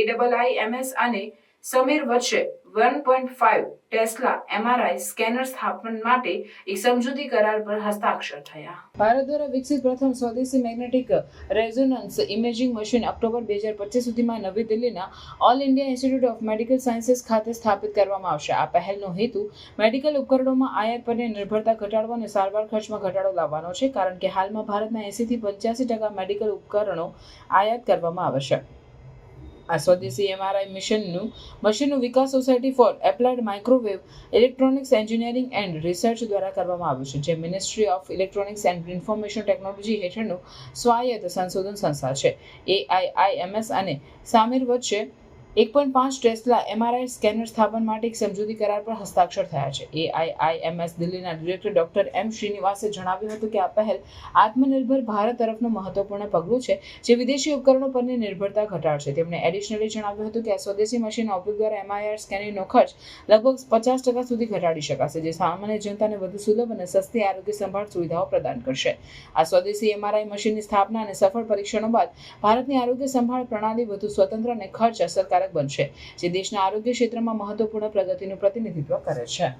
એઆઈઆઈએમએસ અને સમીર વચ્ચે one point five tesla MRI scanner સ્થાપન માટે એક સમજૂતી કરાર પર હસ્તાક્ષર થયા. ભારત દ્વારા વિકસિત પ્રથમ સ્વદેશી magnetic resonance imaging machine October બે હજાર પચીસ સુધીમાં નવી દિલ્હીના All India Institute of Medical Sciences ખાતે સ્થાપિત કરવામાં આવશે. આ પહેલનો હેતુ મેડિકલ ઉપકરણોમાં આયાત પરની નિર્ભરતા ઘટાડવા અને સારવાર ખર્ચમાં ઘટાડો લાવવાનો છે, કારણ કે હાલમાં ભારતના એંસીથી પંચ્યાસી ટકા મેડિકલ ઉપકરણો આયાત કરવામાં આવે છે. આ સ્વદેશી એમઆરઆઈ મિશનનું મશીનનું વિકાસ society for applied microwave electronics engineering and research દ્વારા કરવામાં આવ્યું છે, જે ministry of electronics and information technology હેઠળનું સ્વાયત્ત સંશોધન સંસ્થા છે. એઆઈઆઈએમએસ અને સામીર વચ્ચે એક પોઈન્ટ પાંચ ટેસ્લા એમઆરઆઈ સ્કેનર સ્થાપન માટે એક સમજૂતી કરાર પર હસ્તાક્ષર થયા છે. એઆઈઆઈએમએસ દિલ્હીના ડિરેક્ટર ડોક્ટર એમ શ્રીનિવાસે જણાવ્યું હતું કે આ પહેલ આત્મનિર્ભર ભારત તરફનું મહત્વપૂર્ણ પગલું છે, જે વિદેશી ઉપકરણો પરની નિર્ભરતા ઘટાડશે. તેમણે એડિશનલી જણાવ્યું હતું કે આ સ્વદેશી મશીનના ઉપયોગ દ્વારા એમઆઈઆર સ્કેનિંગનો ખર્ચ લગભગ પચાસ ટકા સુધી ઘટાડી શકાશે, જે સામાન્ય જનતાને વધુ સુલભ અને સસ્તી આરોગ્ય સંભાળ સુવિધાઓ પ્રદાન કરશે. આ સ્વદેશી એમઆરઆઈ મશીનની સ્થાપના અને સફળ પરીક્ષણો બાદ ભારતની આરોગ્ય સંભાળ પ્રણાલી વધુ સ્વતંત્ર અને ખર્ચ અસરકારક બનશે જે દેશના આરોગ્ય ક્ષેત્રમાં મહત્વપૂર્ણ પ્રગતિનું પ્રતિનિધિત્વ કરે છે.